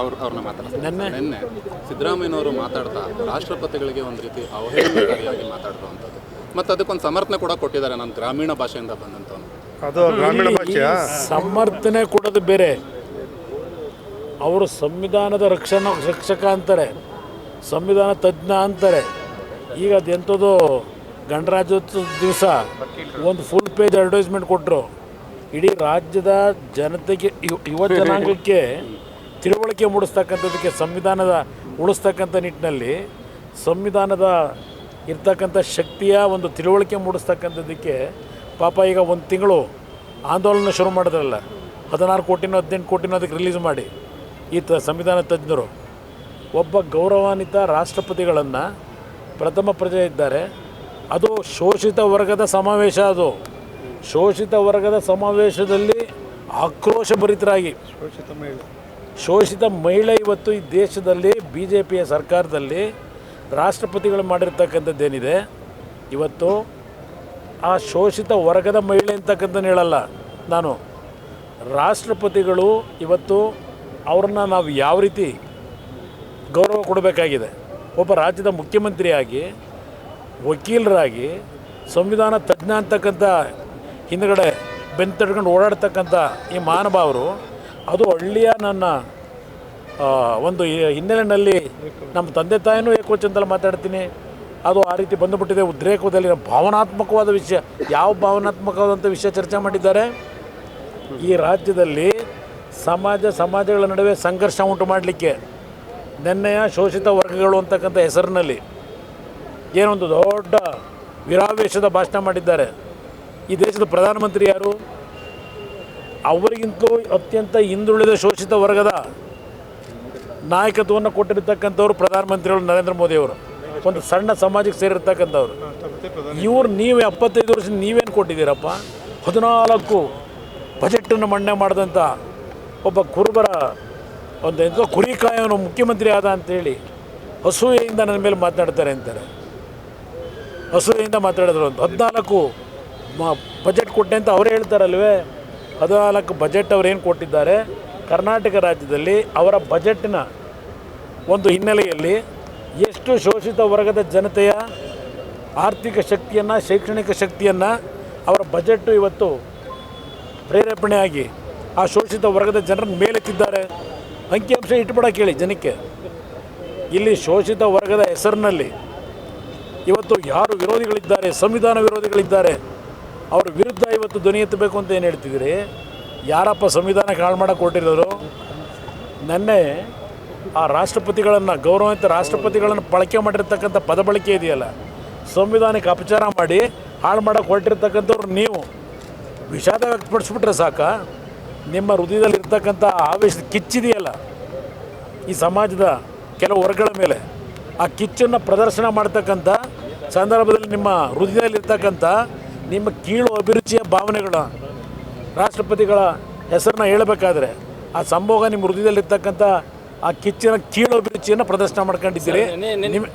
ಅವ್ರು ಅವ್ರನ್ನ ಮಾತಾಡ್ತಾರೆ ನೆನ್ನೆ? ನಿನ್ನೆ ಸಿದ್ದರಾಮಯ್ಯನವರು ಮಾತಾಡ್ತಾ ರಾಷ್ಟ್ರಪತಿಗಳಿಗೆ ಒಂದು ರೀತಿ ಅವಹೇಳನಕಾರಿಯಾಗಿ ಮಾತಾಡಿರುವಂಥದ್ದು. ಮತ್ತು ಅದಕ್ಕೊಂದು ಸಮರ್ಥನೆ ಕೂಡ ಕೊಟ್ಟಿದ್ದಾರೆ ನಾನು ಗ್ರಾಮೀಣ ಭಾಷೆಯಿಂದ ಬಂದಂಥವನು. ಅದು ಗ್ರಾಮೀಣ ಭಾಷೆ ಸಮರ್ಥನೆ ಕೊಡೋದು ಬೇರೆ. ಅವರು ಸಂವಿಧಾನದ ರಕ್ಷಣಾ ರಕ್ಷಕ ಅಂತಾರೆ ಸಂವಿಧಾನ ತಜ್ಞ ಅಂತಾರೆ. ಈಗ ಅದೆಂಥದ್ದು ಗಣರಾಜ್ಯೋತ್ಸವ ದಿವಸ ಒಂದು ಫುಲ್ ಪೇಜ್ ಅಡ್ವರ್ಟೈಸ್ಮೆಂಟ್ ಕೊಟ್ಟರು ಇಡೀ ರಾಜ್ಯದ ಜನತೆಗೆ ಯುವ ಯುವ ಜನಾಂಗಕ್ಕೆ ತಿಳುವಳಿಕೆ ಮೂಡಿಸ್ತಕ್ಕಂಥದ್ದಕ್ಕೆ ಸಂವಿಧಾನದ ಉಳಿಸ್ತಕ್ಕಂಥ ನಿಟ್ಟಿನಲ್ಲಿ ಸಂವಿಧಾನದ ಇರ್ತಕ್ಕಂಥ ಶಕ್ತಿಯ ಒಂದು ತಿಳುವಳಿಕೆ ಮೂಡಿಸ್ತಕ್ಕಂಥದ್ದಕ್ಕೆ ಪಾಪ ಈಗ ಒಂದು ತಿಂಗಳು ಆಂದೋಲನ ಶುರು ಮಾಡಿದ್ರಲ್ಲ, ಹದಿನಾರು ಕೋಟಿನೋ ಹದಿನೆಂಟು ಕೋಟಿನೋ ಅದಕ್ಕೆ ರಿಲೀಸ್ ಮಾಡಿ ಈ ತ ಸಂವಿಧಾನ ತಜ್ಞರು. ಒಬ್ಬ ಗೌರವಾನ್ವಿತ ರಾಷ್ಟ್ರಪತಿಗಳನ್ನು ಪ್ರಥಮ ಪ್ರಜೆ ಇದ್ದಾರೆ. ಅದು ಶೋಷಿತ ವರ್ಗದ ಸಮಾವೇಶ ಅದು. ಶೋಷಿತ ವರ್ಗದ ಸಮಾವೇಶದಲ್ಲಿ ಆಕ್ರೋಶಭರಿತರಾಗಿ ಶೋಷಿತ ಮಹಿಳೆ. ಇವತ್ತು ಈ ದೇಶದಲ್ಲಿ ಬಿ ಜೆ ಪಿಯ ಸರ್ಕಾರದಲ್ಲಿ ರಾಷ್ಟ್ರಪತಿಗಳು ಮಾಡಿರ್ತಕ್ಕಂಥದ್ದೇನಿದೆ? ಇವತ್ತು ಆ ಶೋಷಿತ ವರ್ಗದ ಮಹಿಳೆ ಅಂತಕ್ಕಂಥದ್ದು ಹೇಳಲ್ಲ ನಾನು. ರಾಷ್ಟ್ರಪತಿಗಳು ಇವತ್ತು ಅವ್ರನ್ನ ನಾವು ಯಾವ ರೀತಿ ಗೌರವ ಕೊಡಬೇಕಾಗಿದೆ? ಒಬ್ಬ ರಾಜ್ಯದ ಮುಖ್ಯಮಂತ್ರಿಯಾಗಿ, ವಕೀಲರಾಗಿ, ಸಂವಿಧಾನ ತಜ್ಞ ಅಂತಕ್ಕಂಥ ಹಿಂದ್ಗಡೆ ಬೆನ್ ತಡ್ಕೊಂಡು ಓಡಾಡ್ತಕ್ಕಂಥ ಈ ಮಹಾನುಭಾವರು ಅದು ಒಳ್ಳೆಯ ನನ್ನ ಒಂದು ಹಿನ್ನೆಲೆಯಲ್ಲಿ ನಮ್ಮ ತಂದೆ ತಾಯಿನೂ ಏಕವಚನದಲ್ಲಿ ಮಾತಾಡ್ತೀನಿ. ಅದು ಆ ರೀತಿ ಬಂದುಬಿಟ್ಟಿದೆ. ಉದ್ರೇಕದಲ್ಲಿ ಭಾವನಾತ್ಮಕವಾದ ವಿಷಯ, ಯಾವ ಭಾವನಾತ್ಮಕವಾದಂಥ ವಿಷಯ ಚರ್ಚೆ ಮಾಡಿದ್ದಾರೆ? ಈ ರಾಜ್ಯದಲ್ಲಿ ಸಮಾಜ, ಸಮಾಜಗಳ ನಡುವೆ ಸಂಘರ್ಷ ಉಂಟು ಮಾಡಲಿಕ್ಕೆ ನೆನ್ನೆಯ ಶೋಷಿತ ವರ್ಗಗಳು ಅಂತಕ್ಕಂಥ ಹೆಸರಿನಲ್ಲಿ ಏನೊಂದು ದೊಡ್ಡ ವಿರಾವೇಶದ ಭಾಷಣ ಮಾಡಿದ್ದಾರೆ. ಈ ದೇಶದ ಪ್ರಧಾನಮಂತ್ರಿ ಯಾರು? ಅವರಿಗಿಂತಲೂ ಅತ್ಯಂತ ಹಿಂದುಳಿದ ಶೋಷಿತ ವರ್ಗದ ನಾಯಕತ್ವವನ್ನು ಕೊಟ್ಟಿರ್ತಕ್ಕಂಥವ್ರು ಪ್ರಧಾನಮಂತ್ರಿಗಳು ನರೇಂದ್ರ ಮೋದಿಯವರು ಒಂದು ಸಣ್ಣ ಸಮಾಜಕ್ಕೆ ಸೇರಿರ್ತಕ್ಕಂಥವ್ರು. ಇವ್ರು ನೀವು ಎಪ್ಪತ್ತೈದು ವರ್ಷ ನೀವೇನು ಕೊಟ್ಟಿದ್ದೀರಪ್ಪ? ಹದಿನಾಲ್ಕು ಬಜೆಟನ್ನು ಮಂಡನೆ ಮಾಡಿದಂಥ ಒಬ್ಬ ಕುರುಬರ, ಒಂದು ಎಂಥ ಕುರಿಕಾಯವನು ಮುಖ್ಯಮಂತ್ರಿ ಆದ ಅಂತೇಳಿ ಹಸುವೆಯಿಂದ ನನ್ನ ಮೇಲೆ ಮಾತನಾಡ್ತಾರೆ ಅಂತಾರೆ. ಹಸುವೆಯಿಂದ ಮಾತಾಡಿದ್ರು ಒಂದು ಹದಿನಾಲ್ಕು ಬಜೆಟ್ ಕೊಟ್ಟೆ ಅಂತ ಅವರೇ ಹೇಳ್ತಾರಲ್ವೇ? ಹದಿನಾಲ್ಕು ಬಜೆಟ್ ಅವ್ರೇನು ಕೊಟ್ಟಿದ್ದಾರೆ, ಕರ್ನಾಟಕ ರಾಜ್ಯದಲ್ಲಿ ಅವರ ಬಜೆಟ್ನ ಒಂದು ಹಿನ್ನೆಲೆಯಲ್ಲಿ ಎಷ್ಟು ಶೋಷಿತ ವರ್ಗದ ಜನತೆಯ ಆರ್ಥಿಕ ಶಕ್ತಿಯನ್ನು, ಶೈಕ್ಷಣಿಕ ಶಕ್ತಿಯನ್ನು ಅವರ ಬಜೆಟ್ಟು ಇವತ್ತು ಪ್ರೇರೇಪಣೆಯಾಗಿ ಆ ಶೋಷಿತ ವರ್ಗದ ಜನರನ್ನು ಮೇಲೆತ್ತಿದ್ದಾರೆ. ಅಂಕಿಅಂಶ ಇಟ್ಬಿಡ ಕೇಳಿ ಜನಕ್ಕೆ. ಇಲ್ಲಿ ಶೋಷಿತ ವರ್ಗದ ಹೆಸರಿನಲ್ಲಿ ಇವತ್ತು ಯಾರು ವಿರೋಧಿಗಳಿದ್ದಾರೆ, ಸಂವಿಧಾನ ವಿರೋಧಿಗಳಿದ್ದಾರೆ ಅವ್ರ ವಿರುದ್ಧ ಇವತ್ತು ಧ್ವನಿ ಎತ್ತಬೇಕು ಅಂತ ಏನು ಹೇಳ್ತಿದ್ದೀರಿ? ಯಾರಪ್ಪ ಸಂವಿಧಾನ ಹಾಳು ಮಾಡಕ್ಕೆ ಕೊಟ್ಟಿರೋರು ನೆನ್ನೆ ಆ ರಾಷ್ಟ್ರಪತಿಗಳನ್ನು, ಗೌರವಾನ್ವಿತ ರಾಷ್ಟ್ರಪತಿಗಳನ್ನು ಬಳಕೆ ಮಾಡಿರ್ತಕ್ಕಂಥ ಪದ ಬಳಕೆ ಇದೆಯಲ್ಲ, ಸಂವಿಧಾನಕ್ಕೆ ಅಪಚಾರ ಮಾಡಿ ಹಾಳು ಮಾಡೋಕೆ ಹೊರಟಿರ್ತಕ್ಕಂಥವ್ರು ನೀವು. ವಿಷಾದ ವ್ಯಕ್ತಪಡಿಸ್ಬಿಟ್ರೆ ಸಾಕ? ನಿಮ್ಮ ಹೃದಯದಲ್ಲಿರ್ತಕ್ಕಂಥ ಆವೇಶ ಕಿಚ್ಚಿದೆಯಲ್ಲ ಈ ಸಮಾಜದ ಕೆಲವು ವರ್ಗಗಳ ಮೇಲೆ. ಆ ಕಿಚ್ಚನ್ನು ಪ್ರದರ್ಶನ ಮಾಡ್ತಕ್ಕಂಥ ಸಂದರ್ಭದಲ್ಲಿ ನಿಮ್ಮ ಹೃದಯದಲ್ಲಿರ್ತಕ್ಕಂಥ ನಿಮ್ಮ ಕೀಳು ಅಭಿರುಚಿಯ ಭಾವನೆಗಳ ರಾಷ್ಟ್ರಪತಿಗಳ ಹೆಸರನ್ನ ಹೇಳಬೇಕಾದ್ರೆ ಆ ಸಂಭೋಗ ನಿಮ್ಮ ಹೃದಯದಲ್ಲಿರ್ತಕ್ಕಂಥ ಆ ಕಿಚ್ಚಿನ ಕೀಳು ಅಭಿರುಚಿಯನ್ನು ಪ್ರದರ್ಶನ ಮಾಡ್ಕೊಂಡಿದ್ದೀರಿ ನಿಮ್ಮ?